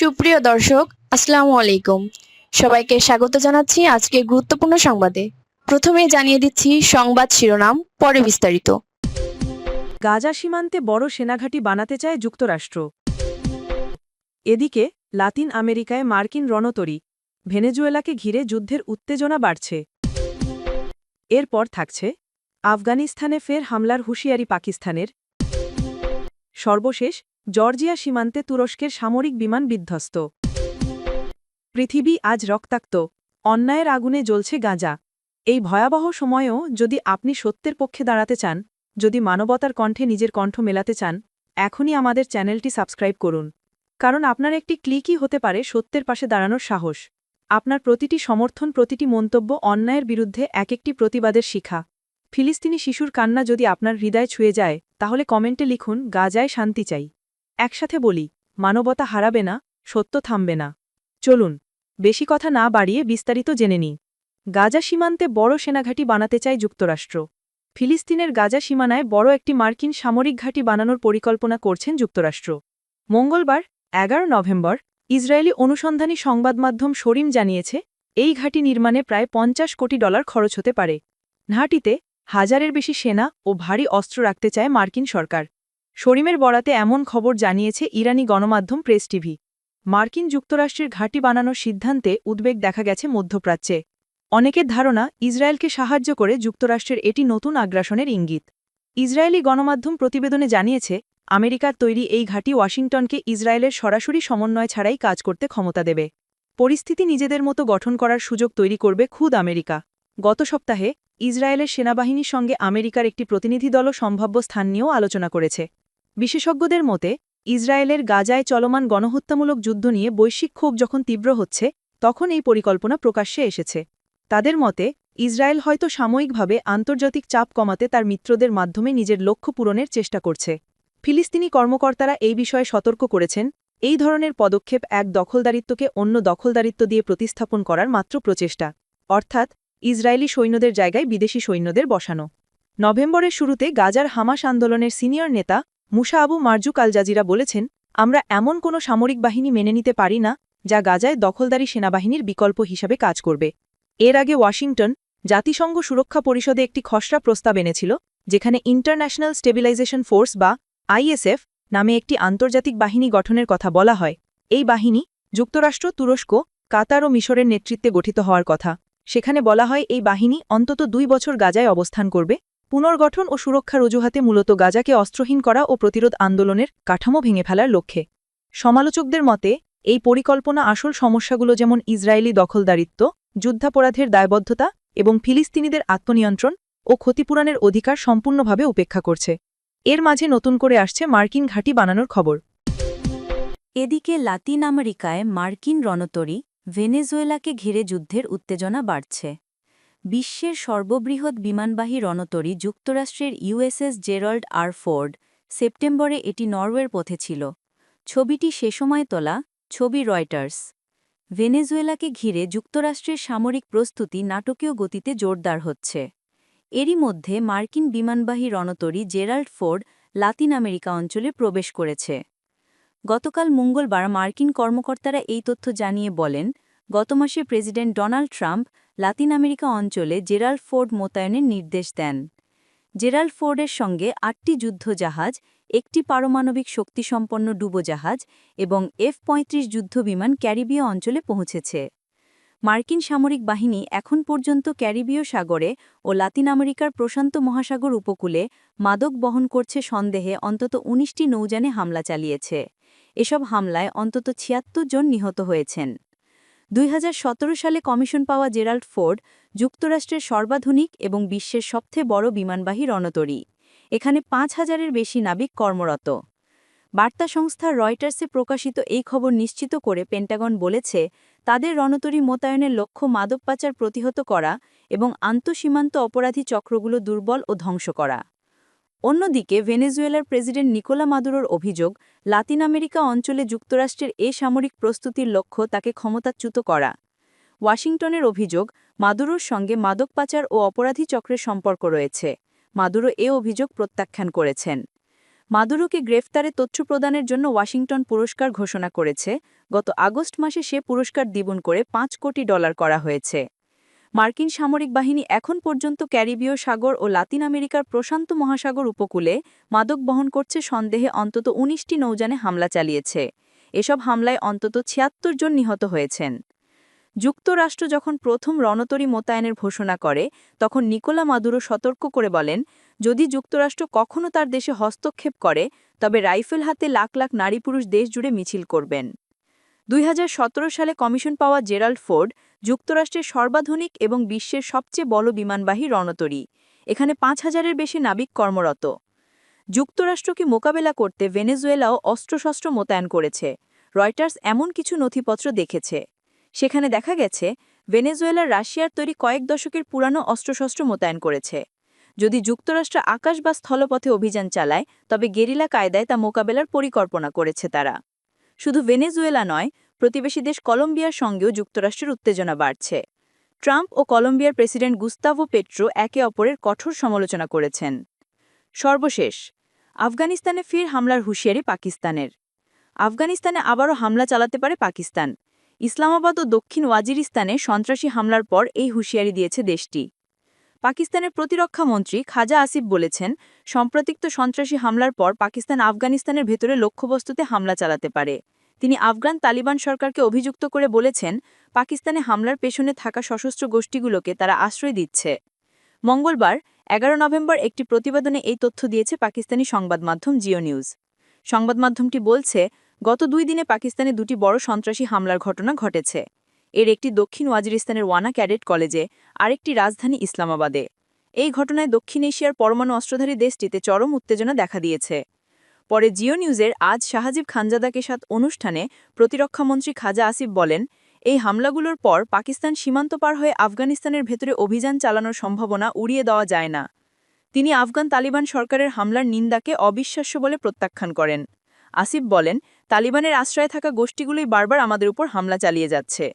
সুপ্রিয় দর্শক, আসসালামু আলাইকুম। সবাইকে স্বাগত জানাচ্ছি আজকে গুরুত্বপূর্ণ সংবাদে। প্রথমে জানিয়ে দিচ্ছি সংবাদ শিরোনাম, পরে বিস্তারিত। গাজা সীমান্তে বড় সেনাঘাঁটি বানাতে চায় যুক্তরাষ্ট্র। এদিকে, লাতিন আমেরিকায় মার্কিন রণতরী, ভেনেজুয়েলাকে ঘিরে যুদ্ধের উত্তেজনা বাড়ছে। এরপর থাকছে, আফগানিস্তানে ফের হামলার হুঁশিয়ারি পাকিস্তানের। সর্বশেষ জর্জিয়া সীমান্তে তুরস্কের সামরিক বিমান বিধ্বস্ত। পৃথিবী আজ রক্তাক্ত, অন্যায়ের আগুনে জ্বলছে গাঁজা। এই ভয়াবহ সময়েও যদি আপনি সত্যের পক্ষে দাঁড়াতে চান, যদি মানবতার কণ্ঠে নিজের কণ্ঠ মেলাতে চান, এখনই আমাদের চ্যানেলটি সাবস্ক্রাইব করুন। কারণ আপনার একটি ক্লিকই হতে পারে সত্যের পাশে দাঁড়ানোর সাহস। আপনার প্রতিটি সমর্থন, প্রতিটি মন্তব্য অন্যায়ের বিরুদ্ধে এক একটি প্রতিবাদের শিখা। ফিলিস্তিনি শিশুর কান্না যদি আপনার হৃদয় ছুঁয়ে যায়, তাহলে কমেন্টে লিখুন, গাজায় শান্তি চাই। একসাথে বলি, মানবতা হারাবে না, সত্য থামবে না। চলুন, বেশি কথা না বাড়িয়ে বিস্তারিত জেনে নিই। গাজা সীমান্তে বড় সেনাঘাঁটি বানাতে চায় যুক্তরাষ্ট্র। ফিলিস্তিনের গাজা সীমানায় বড় একটি মার্কিন সামরিক ঘাঁটি বানানোর পরিকল্পনা করছেন যুক্তরাষ্ট্র। মঙ্গলবার, এগারো নভেম্বর, ইসরায়েলি অনুসন্ধানী সংবাদমাধ্যম শরিম জানিয়েছে, এই ঘাঁটি নির্মাণে প্রায় পঞ্চাশ কোটি ডলার খরচ হতে পারে। ঘাঁটিতে হাজারের বেশি সেনা ও ভারী অস্ত্র রাখতে চায় মার্কিন সরকার। শরিমের বরাতে এমন খবর জানিয়েছে ইরানি গণমাধ্যম প্রেস টিভি। মার্কিন যুক্তরাষ্ট্রের ঘাঁটি বানানোর সিদ্ধান্তে উদ্বেগ দেখা গেছে মধ্যপ্রাচ্যে। অনেকের ধারণা, ইসরায়েলকে সাহায্য করে যুক্তরাষ্ট্রের এটি নতুন আগ্রাসনের ইঙ্গিত। ইসরায়েলি গণমাধ্যম প্রতিবেদনে জানিয়েছে, আমেরিকার তৈরি এই ঘাঁটি ওয়াশিংটনকে ইসরায়েলের সরাসরি সমন্বয় ছাড়াই কাজ করতে ক্ষমতা দেবে। পরিস্থিতি নিজেদের মতো গঠন করার সুযোগ তৈরি করবে খুদ আমেরিকা। গত সপ্তাহে, ইসরায়েলের সেনাবাহিনীর সঙ্গে আমেরিকার একটি প্রতিনিধি দলও সম্ভাব্য স্থান নিয়েও আলোচনা করেছে। বিশেষজ্ঞদের মতে, ইসরায়েলের গাজায় চলমান গণহত্যামূলক যুদ্ধ নিয়ে বৈশ্বিক ক্ষোভ যখন তীব্র হচ্ছে, তখন এই পরিকল্পনা প্রকাশ্যে এসেছে। তাদের মতে, ইসরায়েল হয়তো সাময়িকভাবে আন্তর্জাতিক চাপ কমাতে তার মিত্রদের মাধ্যমে নিজের লক্ষ্য পূরণের চেষ্টা করছে। ফিলিস্তিনি কর্মকর্তারা এই বিষয়ে সতর্ক করেছেন, এই ধরনের পদক্ষেপ এক দখলদারিত্বকে অন্য দখলদারিত্ব দিয়ে প্রতিস্থাপন করার মাত্র প্রচেষ্টা। অর্থাৎ, ইসরায়েলি সৈন্যদের জায়গায় বিদেশি সৈন্যদের বসানো। নভেম্বরের শুরুতে গাজার হামাস আন্দোলনের সিনিয়র নেতা Musa Abu Marzouk Al Jazeera বলেছেন, আমরা এমন কোনো সামরিক বাহিনী মেনে নিতে পারি না, যা গাজায় দখলদারি সেনাবাহিনীর বিকল্প হিসাবে কাজ করবে। এর আগে ওয়াশিংটন জাতিসংঘ সুরক্ষা পরিষদে একটি খসড়া প্রস্তাব এনেছিল, যেখানে ইন্টারন্যাশনাল স্টেবিলাইজেশন ফোর্স বা আইএসএফ নামে একটি আন্তর্জাতিক বাহিনী গঠনের কথা বলা হয়। এই বাহিনী যুক্তরাষ্ট্র, তুরস্ক, কাতার ও মিশরের নেতৃত্বে গঠিত হওয়ার কথা। সেখানে বলা হয়, এই বাহিনী অন্তত দুই বছর গাজায় অবস্থান করবে পুনর্গঠন ও সুরক্ষার অজুহাতে মূলত গাজাকে অস্ত্রহীন করা ও প্রতিরোধ আন্দোলনের কাঠামো ভেঙে ফেলার লক্ষ্যে। সমালোচকদের মতে, এই পরিকল্পনা আসল সমস্যাগুলো যেমন ইসরায়েলি দখলদারিত্ব, যুদ্ধাপরাধের দায়বদ্ধতা এবং ফিলিস্তিনিদের আত্মনিয়ন্ত্রণ ও ক্ষতিপূরণের অধিকার সম্পূর্ণভাবে উপেক্ষা করছে। এর মাঝে নতুন করে আসছে মার্কিন ঘাঁটি বানানোর খবর। এদিকে লাতিন আমেরিকায় মার্কিন রণতরী ভেনেজুয়েলাকে ঘিরে যুদ্ধের উত্তেজনা বাড়ছে। বিশ্বের সর্ববৃহৎ বিমানবাহী রণতরী যুক্তরাষ্ট্রের ইউএসএস জেরল্ড আর ফোর্ড সেপ্টেম্বরে এটি নরওয়ের পথে ছিল। ছবিটি সে সময় তোলা, ছবি রয়টার্স। ভেনেজুয়েলাকে ঘিরে যুক্তরাষ্ট্রের সামরিক প্রস্তুতি নাটকীয় গতিতে জোরদার হচ্ছে। এরই মধ্যে মার্কিন বিমানবাহী রণতরী জেরাল্ড ফোর্ড লাতিন আমেরিকা অঞ্চলে প্রবেশ করেছে। গতকাল মঙ্গলবার মার্কিন কর্মকর্তারা এই তথ্য জানিয়ে বলেন, গত মাসে president Donald Trump Latin America অঞ্চলে জেরাল্ড ফোর্ড মোতায়েনের নির্দেশ দেন। জেরাল্ড ফোর্ডের সঙ্গে আটটি যুদ্ধজাহাজ, একটি পারমাণবিক শক্তিসম্পন্ন ডুবোজাহাজ এবং এফ পঁয়ত্রিশ যুদ্ধবিমান ক্যারিবীয় অঞ্চলে পৌঁছেছে। মার্কিন সামরিক বাহিনী এখন পর্যন্ত ক্যারিবীয় সাগরে ও লাতিন আমেরিকার প্রশান্ত মহাসাগর উপকূলে মাদক বহন করছে সন্দেহে অন্তত ১৯টি নৌযানে হামলা চালিয়েছে। এসব হামলায় অন্তত ছিয়াত্তর জন নিহত হয়েছেন। দুই হাজার সতেরো সালে কমিশন পাওয়া জেরাল্ড ফোর্ড যুক্তরাষ্ট্রের সর্বাধুনিক এবং বিশ্বের সবচেয়ে বড় বিমানবাহী রণতরী। এখানে পাঁচ হাজারের বেশি নাবিক কর্মরত। বার্তা সংস্থা রয়টার্সে প্রকাশিত এই খবর নিশ্চিত করে পেন্টাগন বলেছে, তাদের রণতরী মোতায়েনের লক্ষ্য মাদক পাচার প্রতিহত করা এবং আন্তঃসীমান্ত অপরাধী চক্রগুলো দুর্বল ও ধ্বংস করা। অন্যদিকে ভেনেজুয়েলার প্রেসিডেন্ট নিকোলা মাদুরোর অভিযোগ, লাতিন আমেরিকা অঞ্চলে যুক্তরাষ্ট্রের এ সামরিক প্রস্তুতির লক্ষ্য তাকে ক্ষমতাচ্যুত করা। ওয়াশিংটনের অভিযোগ, মাদুরোর সঙ্গে মাদক পাচার ও অপরাধী চক্রের সম্পর্ক রয়েছে। মাদুরো এ অভিযোগ প্রত্যাখ্যান করেছেন। মাদুরোকে গ্রেফতারে তথ্য প্রদানের জন্য ওয়াশিংটন পুরস্কার ঘোষণা করেছে। গত আগস্ট মাসে সে পুরস্কার দ্বিগুণ করে পাঁচ কোটি ডলার করা হয়েছে। মার্কিন সামরিক বাহিনী এখন পর্যন্ত ক্যারিবীয় সাগর ও লাতিন আমেরিকার প্রশান্ত মহাসাগর উপকূলে মাদক বহন করছে সন্দেহে অন্তত ১৯টি নৌযানে হামলা চালিয়েছে। এসব হামলায় অন্তত ছিয়াত্তর জন নিহত হয়েছেন। যুক্তরাষ্ট্র যখন প্রথম রণতরী মোতায়েনের ঘোষণা করে, তখন নিকোলা মাদুরো সতর্ক করে বলেন, যদি যুক্তরাষ্ট্র কখনও তার দেশে হস্তক্ষেপ করে, তবে রাইফেল হাতে লাখ লাখ নারী পুরুষ দেশ জুড়ে মিছিল করবেন। দুই হাজার সতেরো সালে কমিশন পাওয়া জেরাল্ড ফোর্ড যুক্তরাষ্ট্রের সর্বাধুনিক এবং বিশ্বের সবচেয়ে বড় বিমানবাহী রণতরী। এখানে পাঁচ হাজারের বেশি নাবিক কর্মরত। যুক্তরাষ্ট্রকে মোকাবেলা করতে ভেনেজুয়েলাও অস্ত্রশস্ত্র মোতায়েন করেছে। রয়টার্স এমন কিছু নথিপত্র দেখেছে। সেখানে দেখা গেছে, ভেনেজুয়েলা রাশিয়ার তৈরি কয়েক দশকের পুরানো অস্ত্রশস্ত্র মোতায়েন করেছে। যদি যুক্তরাষ্ট্র আকাশ বা স্থলপথে অভিযান চালায়, তবে গেরিলা কায়দায় তা মোকাবেলার পরিকল্পনা করেছে তারা। শুধু ভেনেজুয়েলা নয়, প্রতিবেশী দেশ কলম্বিয়ার সঙ্গেও যুক্তরাষ্ট্রের উত্তেজনা বাড়ছে। ট্রাম্প ও কলম্বিয়ার প্রেসিডেন্ট গুস্তাভো পেট্রো একে অপরের কঠোর সমালোচনা করেছেন। সর্বশেষ, আফগানিস্তানে ফির হামলার হুঁশিয়ারি পাকিস্তানের। আফগানিস্তানে আবারও হামলা চালাতে পারে পাকিস্তান। ইসলামাবাদ ও দক্ষিণ ওয়াজিরিস্তানে সন্ত্রাসী হামলার পর এই হুঁশিয়ারি দিয়েছে দেশটি। পাকিস্তানের প্রতিরক্ষা মন্ত্রী খাজা আসিফ বলেছেন সম্প্রতিক্ত সন্ত্রাসী হামলার পর পাকিস্তান আফগানিস্তানের ভেতরে লক্ষ্যবস্তুতে হামলা চালাতে পারে। তিনি আফগান তালিবান সরকারকে অভিযুক্ত করে বলেছেন, পাকিস্তানে হামলার পেছনে থাকা সশস্ত্র গোষ্ঠীগুলোকে তারা আশ্রয় দিচ্ছে। মঙ্গলবার, এগারো নভেম্বর একটি প্রতিবেদনে এই তথ্য দিয়েছে পাকিস্তানি সংবাদ মাধ্যম জিও নিউজ। সংবাদ মাধ্যমটি বলছে, গত দুই দিনে পাকিস্তানে দুটি বড় সন্ত্রাসী হামলার ঘটনা ঘটেছে। এর একটি দক্ষিণ ওয়াজিরিস্তানের ওয়ানা ক্যাডেট কলেজে, আরেকটি রাজধানী ইসলামাবাদে। এই ঘটনায় দক্ষিণ এশিয়ার পরমাণু অস্ত্রধারী দেশটিতে চরম উত্তেজনা দেখা দিয়েছে। পরে জিও নিউজের আজ শাহাজিব খানজাদাকে সাথ অনুষ্ঠানে প্রতিরক্ষামন্ত্রী খাজা আসিফ বলেন, এই হামলাগুলোর পর পাকিস্তান সীমান্ত পার হয়ে আফগানিস্তানের ভেতরে অভিযান চালানোর সম্ভাবনা উড়িয়ে দেওয়া যায় না। তিনি আফগান তালিবান সরকারের হামলার নিন্দাকে অবিশ্বাস্য বলে প্রত্যাখ্যান করেন। আসিফ বলেন, তালিবানের আশ্রয়ে থাকা গোষ্ঠীগুলোই বারবার আমাদের উপর হামলা চালিয়ে যাচ্ছে।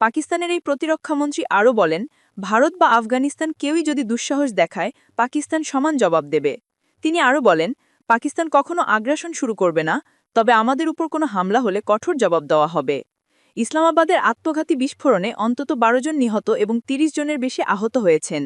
পাকিস্তানের এই প্রতিরক্ষামন্ত্রী আরও বলেন, ভারত বা আফগানিস্তান কেউই যদি দুঃসাহস দেখায়, পাকিস্তান সমান জবাব দেবে। তিনি আরও বলেন, পাকিস্তান কখনো আগ্রাসন শুরু করবে না, তবে আমাদের উপর কোনো হামলা হলে কঠোর জবাব দেওয়া হবে। ইসলামাবাদের আত্মঘাতী বিস্ফোরণে অন্তত বারো জন নিহত এবং ৩০ জনের বেশি আহত হয়েছেন।